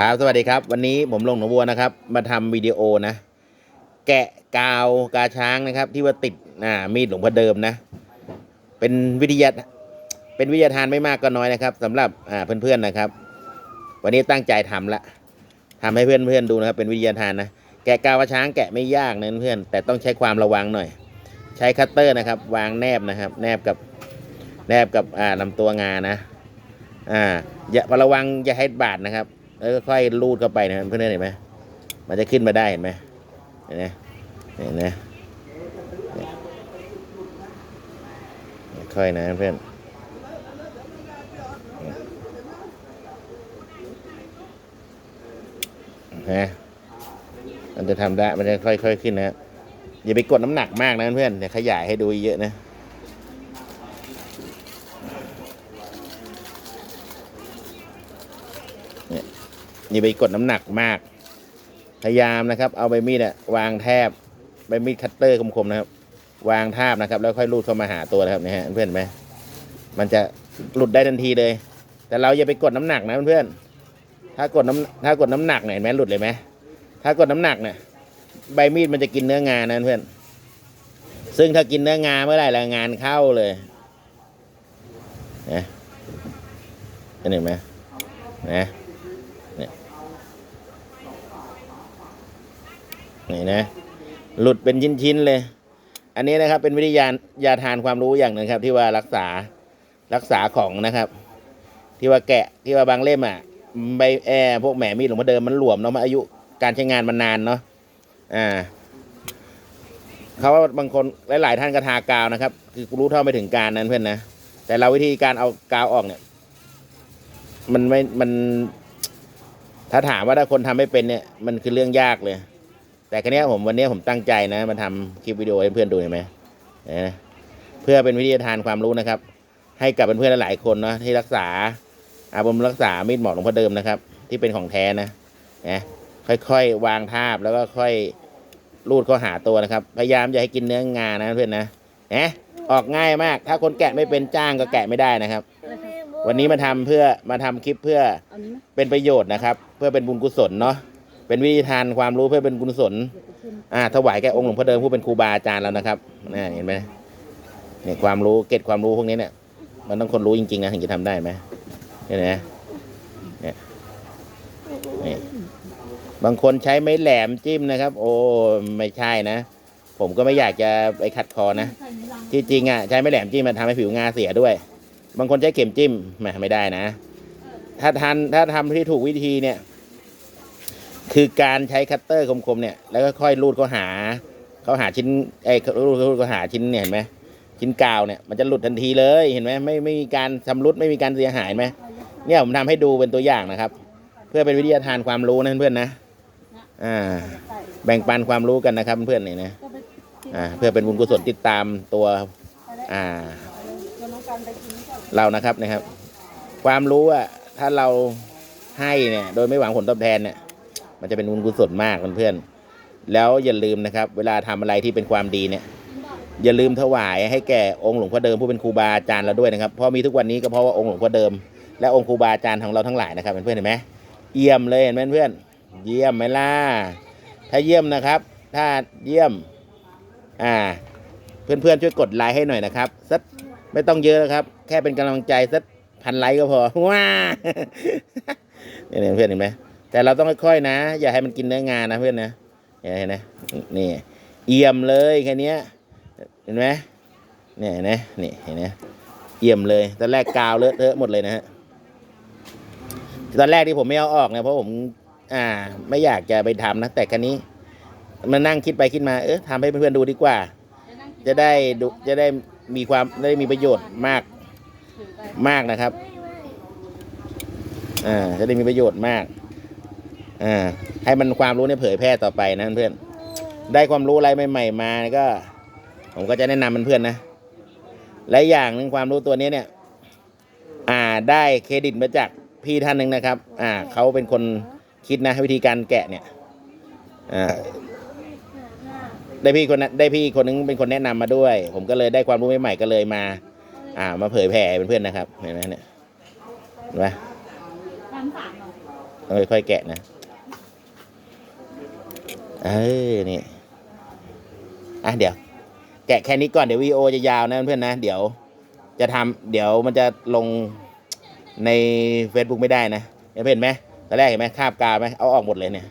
ครับสวัสดีครับ วันนี้ผมลงหนองบัวนะครับ มาทำวิดีโอนะ แกะกาวกาช้างนะครับ ที่ว่าติดอ่ามีดหลวงพ่อเดิมนะ เป็นวิทยาเป็นวิทยาทานไม่มากก็น้อยนะครับสำหรับอ่าเพื่อนๆนะครับ วันนี้ตั้งใจทำละทำให้เพื่อนๆดูนะครับ เป็นวิทยาทานนะแกะกาวกาช้างแกะไม่ยากนะเพื่อนแต่ต้องใช้ความระวังหน่อย ใช้คัตเตอร์นะครับ วางแนบนะครับ แนบกับแนบกับอ่าลำตัวงานะ อ่าอย่าระวังอย่าให้บาดนะครับ แล้วก็ค่อยลูดเข้าไปนะครับเพื่อนเห็นไหมมันจะขึ้นมาได้เห็นไหมเห็นไหมเห็นไหมค่อยนะเพื่อนนะมันจะทำได้มันจะค่อยๆขึ้นนะอย่าไปกดน้ำหนักมากนะเพื่อนเดี๋ยวขยายให้ดูเยอะนะ อย่าไปกดน้ำหนักมาก พยายามนะครับ เอาใบมีดอะวางแทบใบมีดคัตเตอร์คมๆนะครับ วางทาบนะครับ แล้วค่อยลูดเข้ามาหาตัวนะครับเนี่ยฮะเพื่อนไหมมันจะหลุดได้ทันทีเลย แต่เราอย่าไปกดน้ำหนักนะเพื่อนถ้ากดน้ำถ้ากดน้ำหนักเนี่ยเห็นไหมหลุดเลยไหมถ้ากดน้ำหนักเนี่ยใบมีดมันจะกินเนื้องานะเพื่อน ซึ่งถ้ากินเนื้องานเมื่อไหร่ละงานเข้าเลยนะเห็นไหมนะ นี่นะ หลุดเป็นชิ้นๆเลย อันนี้นะครับเป็นวิทยายาทานความรู้อย่างหนึ่งครับ ที่ว่ารักษารักษาของนะครับ ที่ว่าแกะที่ว่าบางเล่มอะใบแอร์พวกแหมมีดหลวงพ่อเดิมมันหลวมเนาะมันอายุการใช้งานมันนานเนาะอ่าเขาว่าบางคนหลาย ๆ ท่านกระทากาวนะครับ คือรู้เท่าไม่ถึงการนั้นเพื่อนนะแต่เราวิธีการเอากาวออกเนี่ย มันไม่มันถ้าถามว่าถ้าคนทำไม่เป็นเนี่ย มันคือเรื่องยากเลย แต่ครั้นี้ผมวันนี้ผมตั้งใจนะมาทำคลิปวิดีโอให้เพื่อนดูเห็นไหมเห็นไหมเพื่อเป็นวิทยาทานความรู้นะครับ ให้กับเพื่อนๆหลายคนเนาะที่รักษาอาบมรักษามีดหมอหลวงพ่อเดิมนะครับ ที่เป็นของแท้นะนะค่อยๆ วางทาบแล้วก็ค่อยรูดเข้าหาตัวนะครับ พยายามอย่าให้กินเนื้องานะเพื่อนนะนะออกง่ายมาก ถ้าคนแกะไม่เป็นจ้างก็แกะไม่ได้นะครับ วันนี้มาทำเพื่อมาทำคลิปเพื่อเป็นประโยชน์นะครับ เพื่อเป็นบุญกุศลเนาะ เป็นวิธีทานความรู้เพื่อเป็นบุญกุศลเดี๋ยวไปขึ้นอ่าถวายแก่องค์หลวงพ่อเดิมผู้เป็นครูบาอาจารย์แล้วนะครับนี่เห็นไหมเนี่ยความรู้เก็ตความรู้พวกนี้เนี่ย มันต้องคนรู้จริงๆนะถึงจะทำได้ไหมเห็นไหมเนี่ยนี่บางคนใช้ไม้แหลมจิ้มนะครับ โอ้ไม่ใช่นะ ผมก็ไม่อยากจะไปขัดคอนะใส่ในรังที่จริงอะใช้ไม้แหลมจิ้มมันทำให้ผิวงาเสียด้วย บางคนใช้เข็มจิ้มแหมไม่ได้นะ ถ้าทันถ้าทำที่ถูกวิธีเนี่ย คือการใช้คัตเตอร์คมๆเนี่ยแล้วก็ค่อยรูดเขาหาเขาหาชิ้นไอ้รูดรูดเขาหาชิ้นเนี่ยเห็นไหมชิ้นกาวเนี่ยมันจะหลุดทันทีเลยเห็นไหมไม่ไม่มีการชำรุดไม่มีการเสียหายไหมเนี่ยผมทำให้ดูเป็นตัวอย่างนะครับ เพื่อเป็นวิทยาทานความรู้นะเพื่อนนะอ่าแบ่งปันความรู้กันนะครับเพื่อนๆนี่นะอ่าเพื่อเป็นบุญกุศลติดตามตัวอ่าเรานะครับนะครับ ความรู้อะถ้าเราให้เนี่ย โดยไม่หวังผลตอบแทนเนี่ย มันจะเป็นบุญกุศลมากเพื่อนๆแล้วอย่าลืมนะครับ เวลาทำอะไรที่เป็นความดีเนี่ย อย่าลืมถวายให้แก่องค์หลวงพ่อเดิมผู้เป็นครูบาอาจารย์เราด้วยนะครับเพราะมีทุกวันนี้ก็เพราะว่าองค์หลวงพ่อเดิม และองค์ครูบาอาจารย์ของเราทั้งหลายนะครับเพื่อนๆเห็นไหมเยี่ยมเลยเห็นไหมเพื่อนเยี่ยมไหมล่ะถ้าเยี่ยมนะครับ ถ้าเยี่ยมอ่าเพื่อนๆช่วยกดไลค์ให้หน่อยนะครับสักไม่ต้องเยอะนะครับ แค่เป็นกำลังใจสักพันไลค์ก็พอว้าเนี่ยเพื่อนเห็นไหม แต่เราต้องค่อยๆนะ อย่าให้มันกินเนื้องานนะเพื่อนนะเห็นไหมนี่เอี่ยมเลยแค่นี้เห็นไหมเนี่ยเห็นไหมนี่เห็นไหมเอี่ยมเลยตอนแรกกาวเลอะเทอะหมดเลยนะฮะตอนแรกที่ผมไม่เอาออกเนี่ยเพราะผม อ่า ไม่อยากจะไปทำนะแต่คันนี้มานั่งคิดไปคิดมา เออทำให้เพื่อนๆดูดีกว่า จะได้ดูจะได้มีความได้มีประโยชน์มากมากนะครับ อ่า จะได้มีประโยชน์มาก อ่าให้มันความรู้เนี่ยเผยแพร่ต่อไปนะเพื่อนได้ความรู้อะไรใหม่ๆมาก็ ผมก็จะแนะนำเพื่อนๆนะและอย่างหนึ่งความรู้ตัวนี้เนี่ย อ่าได้เครดิตมาจากพี่ท่านหนึ่งนะครับ อ่าเขาเป็นคนคิดนะวิธีการแกะเนี่ยอ่าได้พี่คนนั้นได้พี่คนนึงเป็นคนแนะนำมาด้วย ผมก็เลยได้ความรู้ใหม่ๆก็เลยมา อ่า มาเผยแผ่ให้เพื่อนๆนะครับเห็นไหมเนี่ยเห็นไหมทำสามหน่อยต้องค่อยๆแกะนะ เออนี่อะเดี๋ยว แกะแค่นี้ก่อนเดี๋ยววีโอจะยาวนะเพื่อนๆนะเดี๋ยว จะทำเดี๋ยวมันจะลงใน Facebook ไม่ได้นะเห็นไหมตอนแรกเห็นไหมคาบกาไหมเอาออกหมดเลยเนี่ย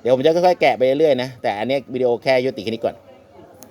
เดี๋ยวผมจะค่อยๆแกะไปเรื่อยๆนะแต่อันนี้วิดีโอแค่ยุติแค่นี้ก่อน